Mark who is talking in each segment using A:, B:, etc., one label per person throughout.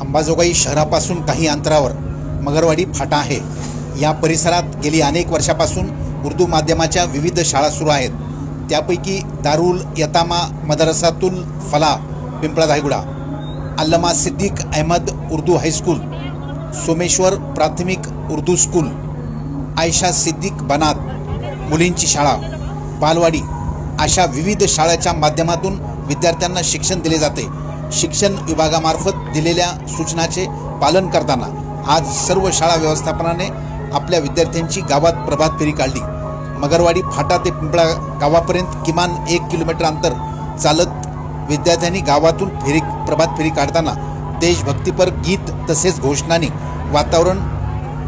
A: अंबाजोगाई शहरापासून काही अंतरावर मगरवाडी फाटा आहे. या परिसरात गेली अनेक वर्षापासून उर्दू माध्यमाच्या विविध शाळा सुरू आहेत. त्यापैकी दारुल यतामा मदरसातुल फला पिंपळा धायगुडा अल्लमा सिद्दीक अहमद उर्दू हायस्कूल सोमेश्वर प्राथमिक उर्दू स्कूल आयशा सिद्दीक बनात मुलींची शाळा बालवाडी अशा विविध शाळेच्या माध्यमातून विद्यार्थ्यांना शिक्षण दिले जाते. शिक्षण विभागामार्फत दिलेल्या सूचनाचे पालन करताना आज सर्व शाळा व्यवस्थापनाने आपल्या विद्यार्थ्यांची गावात प्रभात फेरी काढली. मगरवाडी फाटा ते पिंपळा गावापर्यंत किमान एक किलोमीटर अंतर चालत विद्यार्थ्यांनी गावातून फेरी प्रभात फेरी काढताना देशभक्तीपर गीत तसेच घोषणांनी वातावरण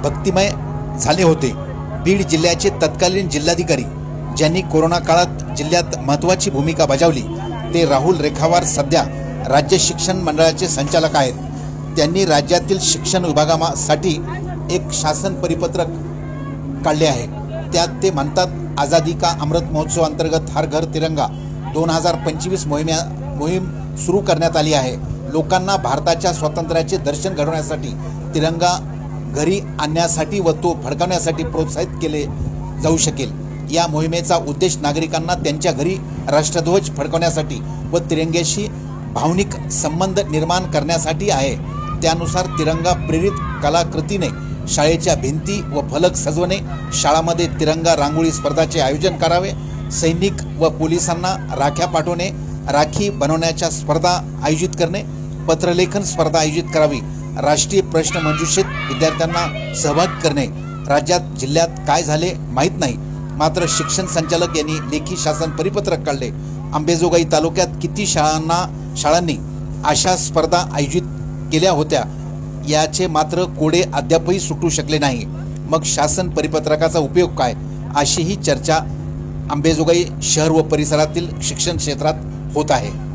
A: भक्तिमय झाले होते. बीड जिल्ह्याचे तत्कालीन जिल्हाधिकारी ज्यांनी कोरोना काळात जिल्ह्यात महत्त्वाची भूमिका बजावली ते राहुल रेखावार सध्या राज्य शिक्षण मंडळाचे संचालक आहेत. त्यांनी राज्यातील शिक्षण विभागासाठी एक शासन परिपत्रक काढले आहे. त्यात ते म्हणतात आझादी का अमृत महोत्सव अंतर्गत हर घर तिरंगा दोन हजार पंचवीस मोहिम्या मोहीम सुरू करण्यात आली आहे. लोकांना भारताच्या स्वातंत्र्याचे दर्शन घडवण्यासाठी तिरंगा घरी आणण्यासाठी व तो फडकवण्यासाठी प्रोत्साहित केले जाऊ शकेल. या मोहिमेचा उद्देश नागरिकांना त्यांच्या घरी राष्ट्रध्वज फडकवण्यासाठी व तिरंग्याशी भावनिक संबंध निर्माण करण्यासाठी आहे. त्यानुसार तिरंगा प्रेरित कलाकृतीने शाळेच्या भिंती व फलक सजवणे शाळामध्ये तिरंगा रांगोळी स्पर्धाचे आयोजन करावे सैनिक व पोलिसांना राख्या पाठवणे राखी बनवण्याच्या स्पर्धा आयोजित करणे पत्रलेखन स्पर्धा आयोजित करावी राष्ट्रीय प्रश्न मंजुषेत विद्यार्थ्यांना सहभाग करणे. राज्यात जिल्ह्यात काय झाले माहीत नाही. मात्र शिक्षण संचालक यांनी लेखी शासन परिपत्रक काढले. आंबेजोगाई तालुक्यात किती शाळांना शाळांनी अशा स्पर्धा आयोजित केल्या होत्या. याचे मात्र कोडे अद्यापही सुटू शकले नाही. मग शासन परिपत्रकाचा उपयोग काय? अशीही चर्चा आंबेजोगाई शहर व परिसरातील शिक्षण क्षेत्रात होत आहे.